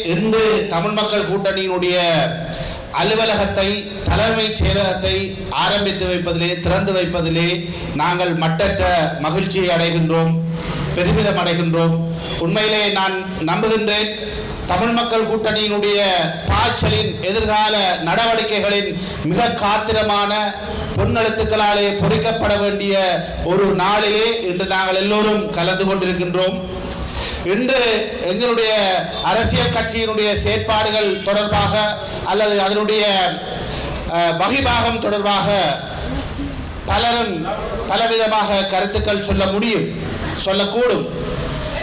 இருந்து தமிழ் மக்கள் கூட்டணியினுடைய அலுவலகத்தை தலைமைச் செயலகத்தை ஆரம்பித்து வைப்பதிலே திறந்து வைப்பதிலே நாங்கள் மட்டற்ற மகிழ்ச்சியை அடைகின்றோம் பெருமிதம் அடைகின்றோம். உண்மையிலே நான் நம்புகின்றேன் தமிழ் மக்கள் கூட்டணியினுடைய பாய்ச்சலின் எதிர்கால நடவடிக்கைகளின் மிக காத்திரமான பொன்னெழுத்துக்களாலே பொறிக்கப்பட வேண்டிய ஒரு நாளிலே இன்று நாங்கள் எல்லோரும் கலந்து கொண்டிருக்கின்றோம். இன்று எங்களுடைய அரசியல் கட்சியினுடைய செயற்பாடுகள் தொடர்பாக அல்லது அதனுடைய வகிபாகம் தொடர்பாக பலரும் பலவிதமாக கருத்துக்கள் சொல்ல முடியும் சொல்லக்கூடும்.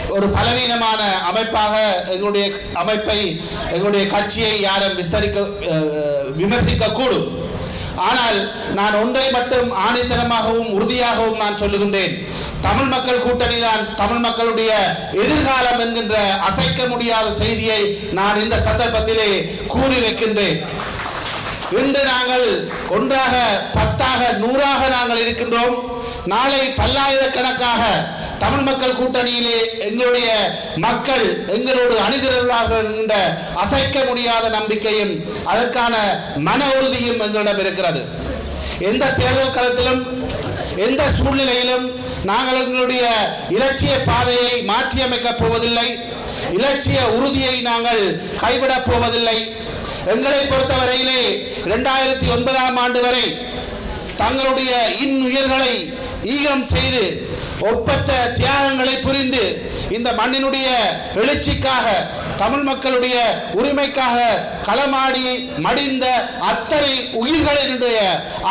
ஒரு பலவீனமான அமைப்பாக எங்களுடைய அமைப்பை எங்களுடைய கட்சியை யாரும் விஸ்தரிக்க விமர்சிக்க விமர்சிக்கக்கூடும். ஆனால் நான் ஒன்றை மட்டும் ஆணித்தனமாகவும் உறுதியாகவும் நான் சொல்லுகின்றேன். தமிழ் மக்கள் கூட்டணி தான் தமிழ் மக்களுடைய எதிர்காலம் என்கின்ற அசைக்க முடியாத செய்தியை நான் இந்த சந்தர்ப்பத்திலே கூறி வைக்கின்றேன். இன்று நாங்கள் ஒன்றாக பத்தாக நூறாக நாங்கள் இருக்கின்றோம். நாளை பல்லாயிரக்கணக்காக தமிழ் மக்கள் கூட்டணியிலே எங்களுடைய மக்கள் எங்களோடு அணிதிரள்வார்கள் என்கின்ற அசைக்க முடியாத நம்பிக்கையும் அதற்கான மன உறுதியும் எங்களிடம் இருக்கிறது. எந்த தேர்தல் களத்திலும் எந்த சூழ்நிலையிலும் நாங்கள் எங்களுடைய இலட்சிய பாதையை மாற்றியமைக்கப் போவதில்லை. இலட்சிய உறுதியை நாங்கள் கைவிடப் போவதில்லை. எங்களை பொறுத்தவரையிலே இரண்டாயிரத்தி ஒன்பதாம் ஆண்டு வரை தங்களுடைய இன்னுயிர்களை ஈகம் செய்து ஒப்பற்ற தியாகங்களை புரிந்து இந்த மண்ணினுடைய எழுச்சிக்காக தமிழ் மக்களுடைய உரிமைக்காக களமாடி மடிந்த அத்தனை உயிர்களினுடைய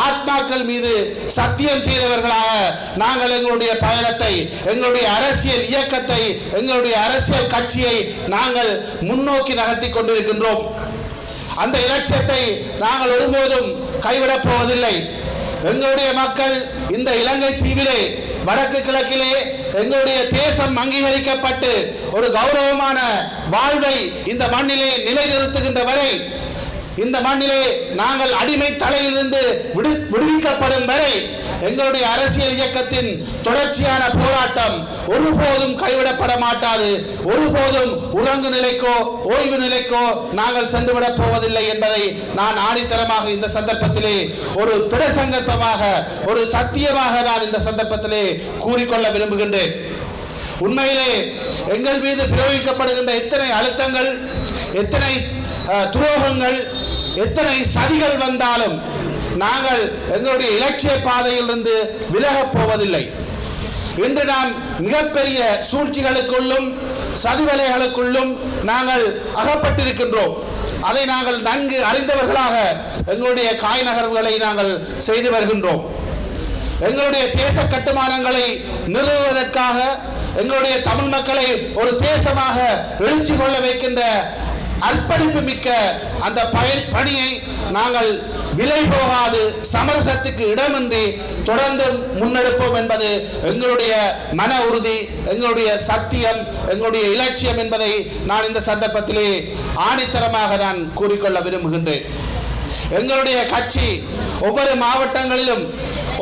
ஆத்மாக்கள் மீது சத்தியம் செய்தவர்களாக நாங்கள் எங்களுடைய பயணத்தை எங்களுடைய அரசியல் இயக்கத்தை எங்களுடைய அரசியல் கட்சியை நாங்கள் முன்னோக்கி நகர்த்தி கொண்டிருக்கின்றோம். அந்த இலட்சியத்தை நாங்கள் ஒருபோதும் கைவிடப் போவதில்லை. எங்களுடைய மக்கள் இந்த இலங்கை தீவிலே வடக்கு கிழக்கிலே எங்களுடைய தேசம் அங்கீகரிக்கப்பட்டு ஒரு கௌரவமான வாழ்வை இந்த மண்ணிலே நிலைநிறுத்துகின்ற வரை இந்த மண்ணிலே நாங்கள் அடிமை தலையிலிருந்து விடு விடுவிக்கப்படும் வரை எங்களுடைய அரசியல் இயக்கத்தின் தொடர்ச்சியான போராட்டம் ஒருபோதும் கைவிடப்பட மாட்டாது. ஒருபோதும் உறங்கு நிலைக்கோ ஓய்வு நிலைக்கோ நாங்கள் சென்றுவிடப் போவதில்லை என்பதை நான் ஆணித்தரமாக இந்த சந்தர்ப்பத்திலே ஒரு திட சங்கல்பமாக ஒரு சத்தியமாக நான் இந்த சந்தர்ப்பத்திலே கூறிக்கொள்ள விரும்புகின்றேன். உண்மையிலே எங்கள் மீது பிரயோகிக்கப்படுகின்ற எத்தனை அழுத்தங்கள் எத்தனை துரோகங்கள் எத்தனை சதிகள் வந்தாலும் நாங்கள் எங்களுடைய இலட்சிய பாதையிலிருந்து விலகப் போவதில்லை. இன்று நாம் மிகப்பெரிய சூழ்ச்சிகளுக்குள்ளும் சதிவலைகளுக்குள்ளும் நாங்கள் அகப்பட்டிருக்கின்றோம். அதை நாங்கள் நன்கு அறிந்தவர்களாக எங்களுடைய காய் நகர்வுகளை நாங்கள் செய்து வருகின்றோம். எங்களுடைய தேச கட்டுமானங்களை நிறுவுவதற்காக எங்களுடைய தமிழ் மக்களை ஒரு தேசமாக எழுச்சி கொள்ள வைக்கின்ற அர்ப்பணிப்பு மிக்க அந்த பயன் பணியை நாங்கள் விலை போகாது சமரசத்துக்கு இடமின்றி தொடர்ந்து முன்னெடுப்போம் என்பது எங்களுடைய மன உறுதி எங்களுடைய சத்தியம் எங்களுடைய இலட்சியம் என்பதை நான் இந்த சந்தர்ப்பத்திலே ஆணித்தரமாக நான் கூறிக்கொள்ள விரும்புகின்றேன். எங்களுடைய கட்சி ஒவ்வொரு மாவட்டங்களிலும்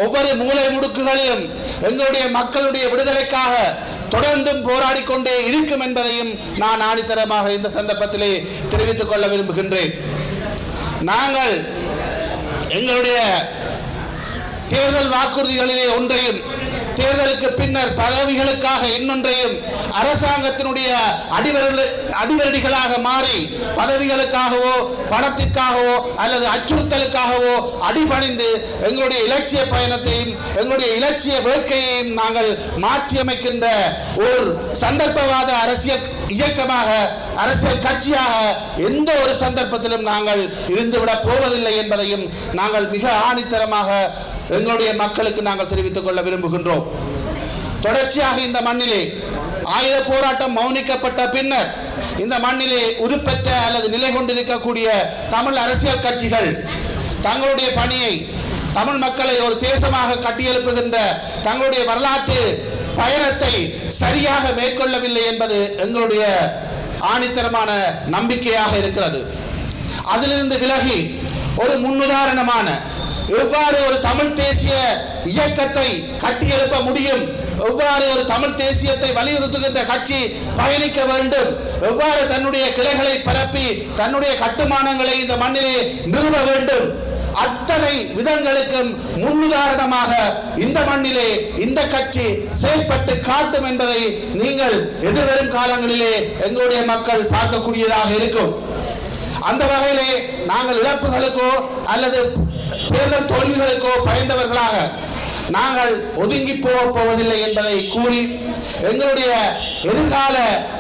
ஒவ்வொரு மூலை முடுக்குகளிலும் எங்களுடைய மக்களுடைய விடுதலைக்காக தொடர்ந்தும் போராடி கொண்டே இருக்கும் என்பதையும் நான் ஆணித்தரமாக இந்த சந்தர்ப்பத்திலே தெரிவித்துக் கொள்ள விரும்புகின்றேன். நாங்கள் எங்களுடைய தேர்தல் வாக்குறுதிகளிலே ஒன்றையும் தேர்தலுக்கு பின்னர் பதவிகளுக்காக இன்னொன்றையும் அரசாங்கத்தினுடைய அடிவரடு அடிவரடிகளாக மாறி பதவிகளுக்காகவோ பணத்திற்காகவோ அல்லது அச்சுறுத்தலுக்காகவோ அடிபணிந்து எங்களுடைய இலட்சிய பயணத்தையும் எங்களுடைய இலட்சிய வேட்கையையும் நாங்கள் மாற்றியமைக்கின்ற ஒரு சந்தர்ப்பவாத அரசியல் இயக்கமாக அரசியல் கட்சியாக எந்த ஒரு சந்தர்ப்பத்திலும் நாங்கள் இருந்துவிடப் போவதில்லை என்பதையும் நாங்கள் மிக ஆணித்தரமாக எங்களுடைய மக்களுக்கு நாங்கள் தெரிவித்துக் கொள்ள விரும்புகின்றோம். தொடர்ச்சியாக இந்த மண்ணிலே ஆயுத போராட்டம் மௌனிக்கப்பட்ட பின்னர் இந்த மண்ணிலே உருப்பெற்ற அல்லது நிலை கொண்டிருக்கக்கூடிய தமிழ் அரசியல் கட்சிகள் தங்களுடைய பணியை தமிழ் மக்களை ஒரு தேசமாக கட்டியெழுப்புகின்ற தங்களுடைய வரலாற்று பயணத்தை சரியாக மேற்கொள்ளவில்லை என்பது எங்களுடைய ஆணித்தரமான நம்பிக்கையாக இருக்கிறது. அதிலிருந்து விலகி ஒரு முன்னுதாரணமான எவ்வாறு ஒரு தமிழ் தேசிய இயக்கத்தை கட்டியெழுப்ப முடியும்? எவ்வாறு ஒரு தமிழ் தேசியத்தை வலியுறுத்துகின்ற கட்சி பயணிக்க வேண்டும்? எவ்வாறு தன்னுடைய கிளைகளை பரப்பி தன்னுடைய கட்டுமானங்களை இந்த மண்ணிலே நிறுவ வேண்டும்? அத்தனை விதங்களுக்கும் முன்னுதாரணமாக இந்த மண்ணிலே இந்த கட்சி செயல்பட்டு காட்டும் என்பதை நீங்கள் எதிர்வரும் காலங்களிலே எங்களுடைய மக்கள் பார்க்கக்கூடியதாக இருக்கும். அந்த வகையிலே நாங்கள் இழப்புகளுக்கோ அல்லது தேர்தல் தோல்விகளுக்கோ பயந்தவர்களாக நாங்கள் ஒதுங்கி போகப் போவதில்லை என்பதை கூறி எங்களுடைய எதிர்கால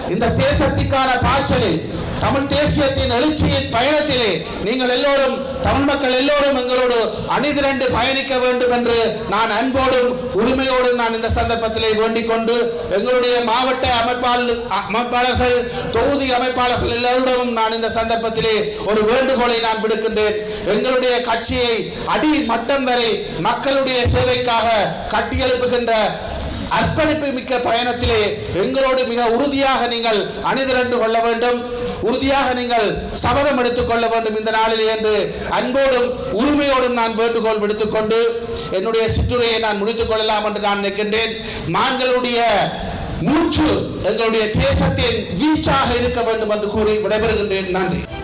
இந்த தேசத்திற்கான பாய்ச்சலில் தமிழ் தேசியத்தின் எழுச்சியின் பயணத்திலே நீங்கள் எல்லோரும் தமிழ் மக்கள் எல்லோரும் எங்களோடு அணிதிரண்டு பயணிக்க வேண்டும் என்று நான் அன்போடும் உரிமையோடும் நான் இந்த சந்தர்ப்பத்திலே வேண்டிக் கொண்டு எங்களுடைய மாவட்ட அமைப்பாளர் அமைப்பாளர்கள் தொகுதி அமைப்பாளர்கள் எல்லோரிடமும் நான் இந்த சந்தர்ப்பத்திலே ஒரு வேண்டுகோளை நான் விடுக்கின்றேன். எங்களுடைய கட்சியை அடி மட்டம் வரை மக்களுடைய சேவைக்காக கட்டியெழுப்புகின்ற அர்ப்பணிப்பு மிக்க பயணத்திலே எங்களோடு மிக உறுதியாக நீங்கள் அணிதிரண்டு கொள்ள வேண்டும். உறுதியாக நீங்கள் சபதம் எடுத்துக் கொள்ள வேண்டும் இந்த நாளில் என்று அன்போடும் உரிமையோடும் நான் வேண்டுகோள் விடுத்துக்கொண்டு என்னுடைய சிற்றுரையை நான் முடித்துக் கொள்ளலாம் என்று நான் நினைக்கின்றேன். மான்களுடைய மூச்சு எங்களுடைய தேசத்தின் வீச்சாக இருக்க வேண்டும் என்று கூறி விடைபெறுகின்றேன். நன்றி.